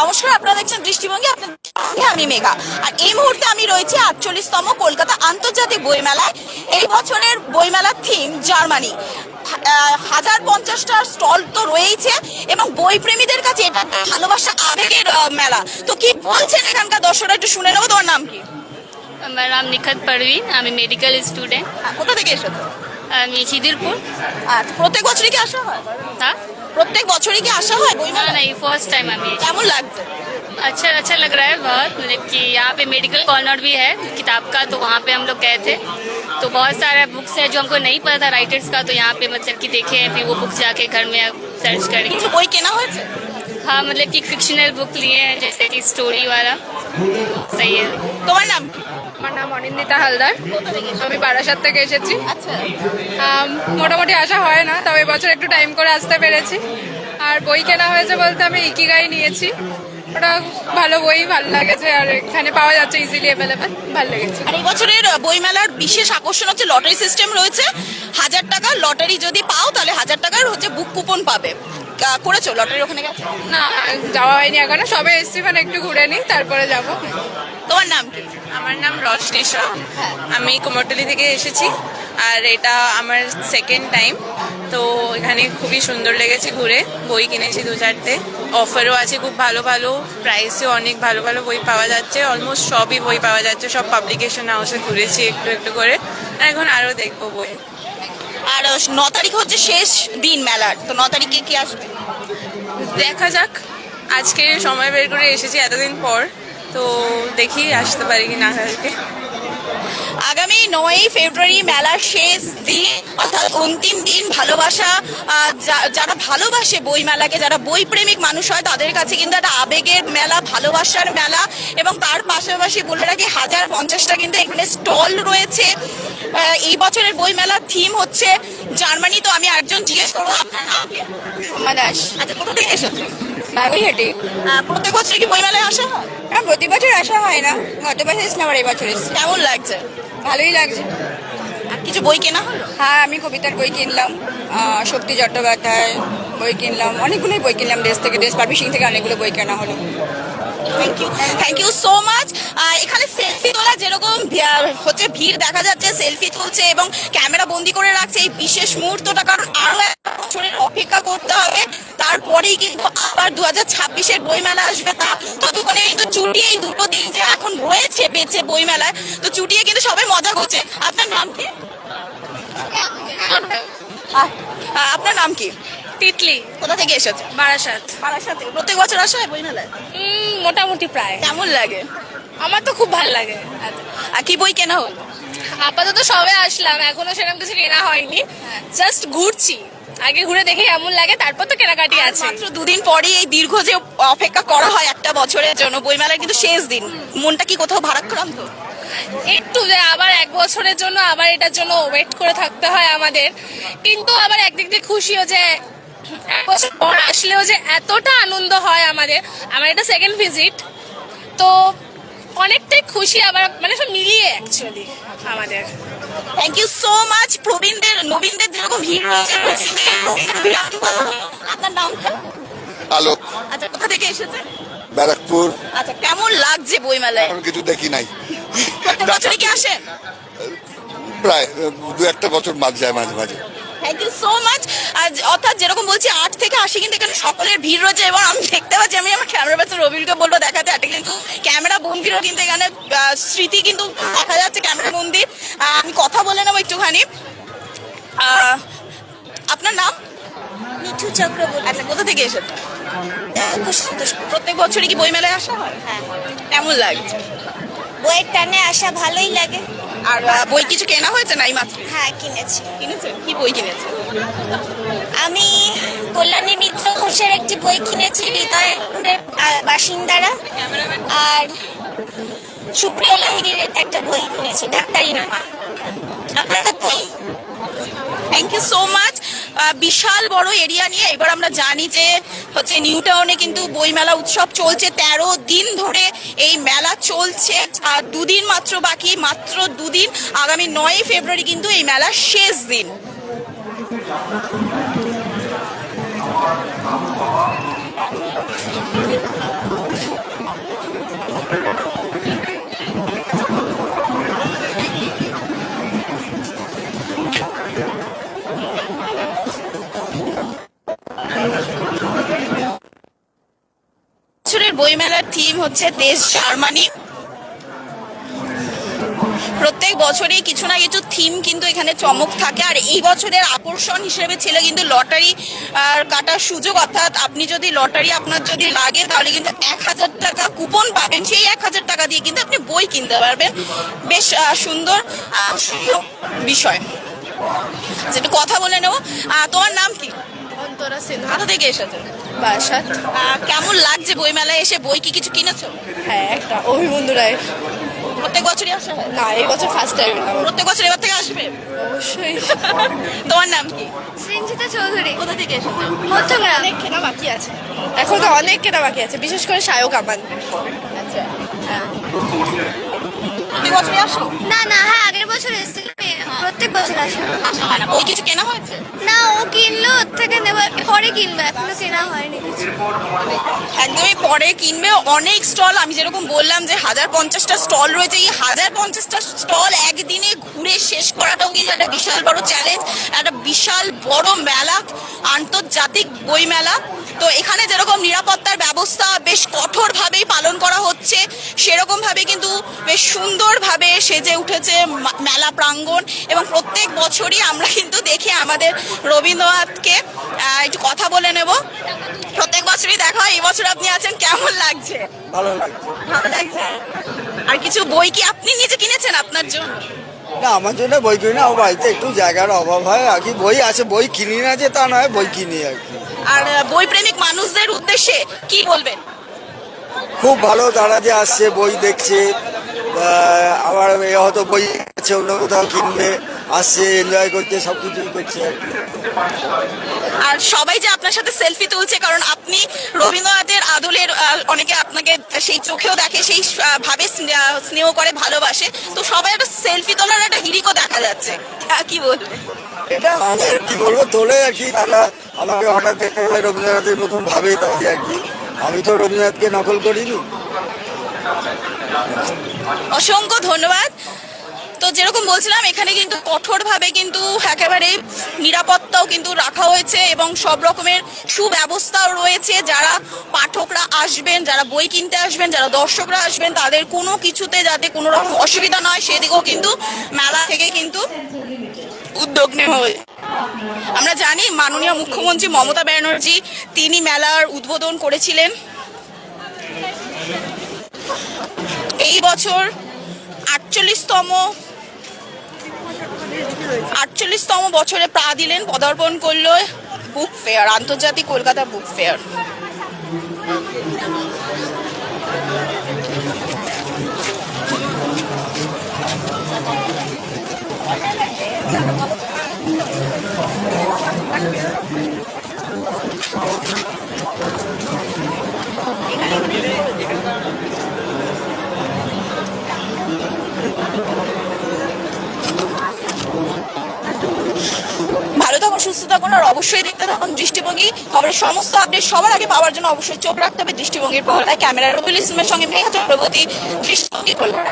নমস্কার আপনারা দেখছেন দৃষ্টিভঙ্গি আপনাদের আমি মেঘা। আর এই মুহূর্তে আমি রয়েছি আটচল্লিশতম কলকাতা আন্তর্জাতিক বইমেলায়। এই বছরের বইমেলার থিম জার্মানি। হাজার পঞ্চাশটা স্টল তো রয়েছে এবং বই প্রেমীদের কাছে এটা একটা ভালোবাসা আবেগের মেলা। তো কি বলছেন এখানকার দর্শকরা? একটু শুনে নেব তোমার নাম কি? আমার নাম নিখাত পারভিন আমি মেডিকেল স্টুডেন্ট হ্যাঁ, কোথা থেকে এসেছ? আমি খিদিরপুর। আর প্রত্যেক বছরই কি আসা হয়? हाँ প্রত্যেক বছরই কি আসা হয় ना বইমেলা नहीं फर्स्ट टाइम अभी কেমন লাগছে अच्छा अच्छा लग रहा है बहुत मतलब कि यहाँ पे मेडिकल कॉर्नर भी है किताब का तो वहाँ पे हम लोग गए थे तो बहुत सारे बुक्स है जो हमको नहीं पता था राइटर्स का तो यहाँ पे मतलब कि देखे फिर वो बुक जाके घर में सर्च কিছু करेंगे বই কেনা হয়েছে हाँ मतलब कि फिक्शनल बुक लिए हैं जैसे कि स्टोरी वाला सही है তোমার নাম কি? আমার নাম অনিন্দিতা হালদার। আমি বারাসাত থেকে এসেছি। আচ্ছা। মোটামুটি আসা হয় না তবে এবছর একটু টাইম করে আসতে পেরেছি। আর বই কেনা হয়েছে বলতে আমি ইকিগাই নিয়েছি। ওটা ভালো বই ভালো লাগেছে আর এখানে পাওয়া যাচ্ছে ইজিলি অ্যাভেলেবেল ভালো লেগেছে। আর এই বছরের বইমেলার বিশেষ আকর্ষণ হচ্ছে লটারি সিস্টেম রয়েছে। হাজার টাকা লটারি যদি পাও তাহলে হাজার টাকার হচ্ছে বুক কুপন পাবে। করেছ? লটারি ওখানে গেছো? না যাওয়া হয়নি এখনও। সবে এসছি মানে একটু ঘুরে নিই তারপরে যাব। তোমার নাম কি? আমার নাম রশনি শাহ আমি কুমোরটুলি থেকে এসেছি আর এটা আমার সেকেন্ড টাইম তো এখানে খুবই সুন্দর লেগেছে ঘুরে বই কিনেছি দু চারটে। অফারও আছে খুব ভালো ভালো প্রাইসেও অনেক ভালো ভালো বই পাওয়া যাচ্ছে অলমোস্ট সবই বই পাওয়া যাচ্ছে সব পাবলিকেশন হাউসে ঘুরেছি একটু একটু করে। আর এখন আরও দেখব বই আর ন তারিখ হচ্ছে শেষ দিন মেলার তো ন তারিখে কি আসবে? দেখা যাক। আজকে সময় বের করে এসেছি এতদিন পর। তো দেখি আসতে পারি কি না কালকে। আগামী নয়ই ফেব্রুয়ারি মেলার শেষ দিন, অর্থাৎ অন্তিম দিন, ভালোবাসা যারা ভালোবাসে বই মেলাকে, যারা বই প্রেমিক মানুষ হয়, তাদের কাছে কিন্তু একটা আবেগের মেলা, ভালোবাসার মেলা, এবং তার পাশাপাশি বলে রাখি হাজার পঞ্চাশটা কিন্তু এখানে স্টল রয়েছে। এই বছরের বই মেলার থিম হচ্ছে জার্মানি তো আমি একজন জিজ্ঞেস করব আপনার? মাদাস আচ্ছা কোথা থেকে এসেছ? বাগুইহাটি প্রত্যেক বছর কি বই মেলায় আসা হয়? না প্রতি বছর আসা হয় না। গত বছর এসেছিলাম আর এবছর এসেছি। কেমন লাগছে? ভালোই লাগছে। আর কিছু বই কেনা হলো? হ্যাঁ আমি কবিতার বই কিনলাম শক্তি চট্টোপাধ্যায় বই কিনলাম অনেকগুলোই বই কিনলাম দেশ থেকে দেশ পাবলিশিং থেকে অনেকগুলো বই কেনা হলো। Thank you thank you so much এখানে সেলফি তোলা যেরকম হচ্ছে ভিড় দেখা যাচ্ছে সেলফি তুলছে এবং ক্যামেরা বন্দি করে রাখছে এই বিশেষ মুহূর্তটা। কারণ আরও এক বছরের অপেক্ষা করতে হবে। তারপরেই কিন্তু আবার দু হাজার ছাব্বিশের বইমেলা আসবে। তা ততক্ষণে কিন্তু চুটিয়ে এই দুটো দিন যে এখন রয়েছে বেঁচে বইমেলায় তো চুটিয়ে কিন্তু সবাই মজা করছে। আপনার নাম কি? আহ, আপনার নাম কি? তিতলি। কোথা থেকে এসেছে? বারাসাত। বারাসাত। প্রত্যেক বছর আসা হয় বইমেলায় মোটামুটি প্রায়। কেমন লাগে? আমার তো খুব ভালো লাগে। আর কি বই কেনা হলো? আপাতত সবে আসলাম। এখনও সেরকম কিছু কেনা হয়নি। জাস্ট ঘুরছি। আগে ঘুরে দেখে কেমন লাগে তারপর তো কেনাকাটি আছে। মাত্র দুদিন পরেই এই দীর্ঘ যে অপেক্ষা করা হয় একটা বছরের জন্য বইমেলার কিন্তু শেষ দিন। মনটা কি কোথাও ভারাক্রান্ত? একটু যে আবার এক বছরের জন্য আবার এটার জন্য ওয়েট করে থাকতে হয় আমাদের। কিন্তু আবার একদিক দিয়ে খুশিও যে এক বছর পর আসলেও যে এতটা আনন্দ হয় আমাদের আমার এটা সেকেন্ড ভিজিট তো অনেকটাই খুশি আবার মানে সব মিলিয়ে অ্যাকচুয়ালি আমাদের। থ্যাংক ইউ সো মাচ প্রবীণদের নবীনদের যেরকম ভিড় রয়েছে আপনার নামটা আলোক আচ্ছা কোথা থেকে এসেছেন ব্যারাকপুর। আচ্ছা কেমন লাগছে বইমেলায়? এখন কিছু দেখি নাই। প্রত্যেক বছরই কি আসেন প্রায় দু একটা বছর মাঝ যায় মাঝে মাঝে। থ্যাংক ইউ সো মাচ অর্থাৎ যেরকম বলছি আট থেকে আশি কিন্তু এখানে সকলের ভিড় রয়েছে এবং আমি দেখতে পাচ্ছি আমি আমার ক্যামেরা পার্সন রবিলকে বলব দেখাতে একটা কিন্তু ক্যামেরা বন্দিরও কিন্তু এখানে স্মৃতি কিন্তু দেখা যাচ্ছে ক্যামেরা বন্দির আমি কথা বলে নেব একটুখানি। আপনার নাম? মিঠু চক্রবর্তী। আচ্ছা কোথা থেকে এসেছেন? প্রত্যেক বছরই কি বই মেলায় আসা হয়? হ্যাঁ। কেমন লাগছে বইয়ের টানে আসা ভালোই লাগে। আর বই কিছু কেনা হয়েছে না এই মাত্র হ্যাঁ কিনেছি। কিনেছেন? কি বই কিনেছেন? আমি কল্যাণী মিত্র ঘোষের একটি বই কিনেছি হৃদয়পুরের বাসিন্দারা। আর সুপ্রিয় লাহিড়ির একটা বই কিনেছি ডাক্তারি নামা। আপনাদের বই? থ্যাংক ইউ সো মাচ বিশাল বড় এরিয়া নিয়ে এবার আমরা জানি যে হচ্ছে নিউ টাউনে কিন্তু বইমেলা উৎসব চলছে। তেরো দিন ধরে এই মেলা চলছে। আর দুদিন মাত্র বাকি, মাত্র দুদিন। আগামী নয় ফেব্রুয়ারি কিন্তু এই মেলার শেষ দিন। বছরের বইমেলার থিম হচ্ছে দেশ জার্মানি। প্রত্যেক বছরই কিছু না কিছু থিম কিন্তু এখানে চমক থাকে। আর এই বছরের আকর্ষণ হিসেবে ছিল কিন্তু লটারি আর কাটার সুযোগ অর্থাৎ আপনি যদি লটারি আপনার যদি লাগে তাহলে কিন্তু এক হাজার টাকা কুপন পাবেন। সেই এক হাজার টাকা দিয়ে কিন্তু আপনি বই কিনতে পারবেন। বেশ সুন্দর বিষয়। যেটা কথা বলে নেব। তোমার নাম কি? অন্তরা সিনহা। থেকে এসেছ? আহ, কেমন লাগছে বইমেলায় এসে? বই কি কিছু কিনেছো? হ্যাঁ একটা অভিবন্ধু রায় প্রত্যেক বছরই আসা হয়? না এই বছর ফার্স্ট টাইম প্রত্যেক বছর এবার থেকে আসবে? অবশ্যই। তোমার নাম কি? সৃঞ্জিতা চৌধুরী। কোথা থেকে এসেছ? মধ্যগ্রাম। অনেক কেনা বাকি আছে। এখন তো অনেক কেনা বাকি আছে বিশেষ করে সায়ক আমান। আচ্ছা। প্রত্যেক বছরই আসো না না হ্যাঁ আগের বছর এসেছিল প্রত্যেক বছর আসে। আসা হয় না? কিছু কেনা হয়েছে? না ও কিনলো ওর থেকে নেবার পরে কিনবে এখনও কেনা হয়নি কিছু। একদমই পরে কিনবে অনেক স্টল আমি যেরকম বললাম যে হাজার পঞ্চাশটা স্টল রয়েছে এই হাজার পঞ্চাশটা স্টল একদিনে ঘুরে শেষ করাটাও কিন্তু একটা বিশাল বড় চ্যালেঞ্জ একটা বিশাল বড় মেলা আন্তর্জাতিক বই মেলা তো এখানে যেরকম নিরাপত্তার ব্যবস্থা বেশ কঠোরভাবেই পালন করা হচ্ছে সেরকম ভাবে কিন্তু বেশ সুন্দরভাবে সেজে উঠেছে মেলা প্রাঙ্গণ এবং প্রত্যেক বছরই আমরা কিন্তু দেখি আমাদের রবীন্দ্রনাথকে। একটু কথা বলে নেব। প্রত্যেক বছরই দেখা হয় এই বছর আপনি আছেন কেমন লাগছে? ভালো লাগে ভালো লাগছে? আর কিছু বই কি আপনি নিজে কিনেছেন আপনার জন্য? না আমার জন্য বই কিনি না বাড়িতে একটু জায়গার অভাব হয় আর কি বই আছে বই কিনি না যে তা নয় বই কিনি আর কি। আর বই প্রেমিক মানুষদের উদ্দেশ্যে কি বলবেন? খুব ভালো তারা যে আসছে বই দেখছে আবার হয়তো বই আছে অন্য কোথাও কিনবে আসছে এনজয় করছে সব কিছুই করছে আর কি। আর সবাই যে আপনার সাথে সেলফি তুলছে কারণ আপনি রবীন্দ্রনাথের আদলের অনেকে আপনাকে সেই চোখেও দেখে সেই ভাবে স্নেহ করে ভালোবাসে। তো সবাই একটা সেলফি তোলার একটা হিরিকও দেখা যাচ্ছে। আহ, কি বলবেন এটা আমাদের কি বলব তোলে আর কি তারা আমাকে হঠাৎ রবীন্দ্রনাথের মতন ভাবে তাই আর কি। আমি তো রবীন্দ্রনাথকে নকল করিনি। অসংখ্য ধন্যবাদ। তো যেরকম বলছিলাম, এখানে কিন্তু কঠোরভাবে কিন্তু একেবারে নিরাপত্তাও কিন্তু রাখা হয়েছে এবং সব রকমের সুব্যবস্থাও রয়েছে। যারা পাঠকরা আসবেন, যারা বই কিনতে আসবেন, যারা দর্শকরা আসবেন, তাদের কোনো কিছুতে যাতে কোনো রকম অসুবিধা নয় সেদিকেও কিন্তু মেলা থেকে কিন্তু উদ্যোগ নেওয়া হয়েছে আমরা জানি, মাননীয় মুখ্যমন্ত্রী মমতা ব্যানার্জি, তিনি মেলার উদ্বোধন করেছিলেন এই বছর আটচল্লিশতম আটচল্লিশতম বছরে পা দিলেন পদার্পণ করল বুক ফেয়ার আন্তর্জাতিক কলকাতা বুক ফেয়ার ভালো থাকুন সুস্থ থাকুন আর অবশ্যই দেখতে থাকুন দৃষ্টিভঙ্গি। খবরের সমস্ত আপডেট সবার আগে পাওয়ার জন্য অবশ্যই চোখ রাখতে হবে। দৃষ্টিভঙ্গির পহলায় ক্যামেরা রবিল ইসলামের সঙ্গে মেঘা চক্রবর্তী দৃষ্টিভঙ্গি কলকাতা